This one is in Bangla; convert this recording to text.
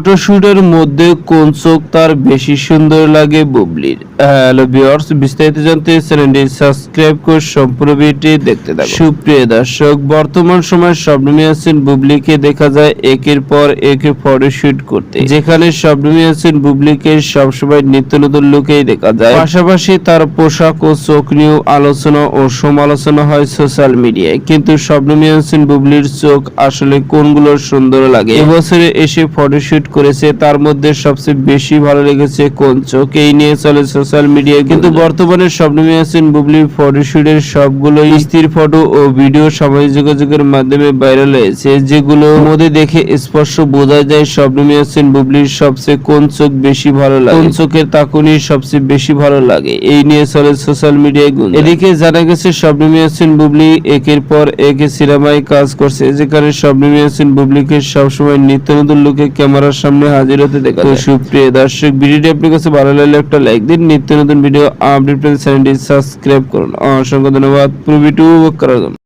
ফটোশুটের মধ্যে কোন চোখ তার বেশি সুন্দর লাগে বুবলির? হ্যালো ভিউয়ার্স, বিস্তারিত জানতে চ্যানেলটি সাবস্ক্রাইব করে সম্পূর্ণ ভিডিওটি দেখতে থাকুন। সুপ্রিয় দর্শক, বর্তমান সময় শবনমী হাসিন বুবলিকে দেখা যায় একের পর এক ফটোশুট করতে। যেখানে শবনমী হাসিন বুবলিকে সবসময় নিত্য নতুন লুকেই দেখা যায়। পাশাপাশি তার পোশাক ও চোখ নিয়েও আলোচনা ও সমালোচনা হয় সোশ্যাল মিডিয়ায়। কিন্তু শবনমী হাসিন বুবলির চোখ আসলে কোনগুলো সুন্দর লাগে? এবছরে এসে ফটোশুট করেছে, তার মধ্যে সবচেয়ে বেশি ভালো লেগেছে কোন চোখ এই নিয়ে চলে সোশ্যাল মিডিয়ায় কিন্তু বর্তমানে শবনমী হাসিন বুবলির ফটোশুটের সবগুলো স্থির ফটো ও ভিডিও সামাজিক যোগাযোগের মাধ্যমে ভাইরাল হয়েছে, যেগুলো মধ্যে দেখে স্পষ্ট বোঝা যায় শবনমী হাসিন বুবলির সবচেয়ে কোন চোখ বেশি ভালো লাগে। কোন চোখের তাকুনি সবচেয়ে বেশি ভালো লাগে, এই নিয়ে চলে সোশ্যাল মিডিয়ায় এদিকে জানা গেছে শবনমী হাসিন বুবলি একের পর এক সিনেমায় কাজ করছে, যেখানে শবনমী হাসিন বুবলিকে সবসময় নিত্য নতুন লোকে ক্যামেরার সামনে হাজির হতে দেখা যায়। তো সুপ্রিয় দর্শক ভিডিওটি আপনার কাছে ভালো লাগলে একটা লাইক দিন। নিত্য নতুন ভিডিও আপডেট পেতে চ্যানেলটি সাবস্ক্রাইব করুন। অসংখ্য ধন্যবাদ। পুরো ভিডিও করার জন্য।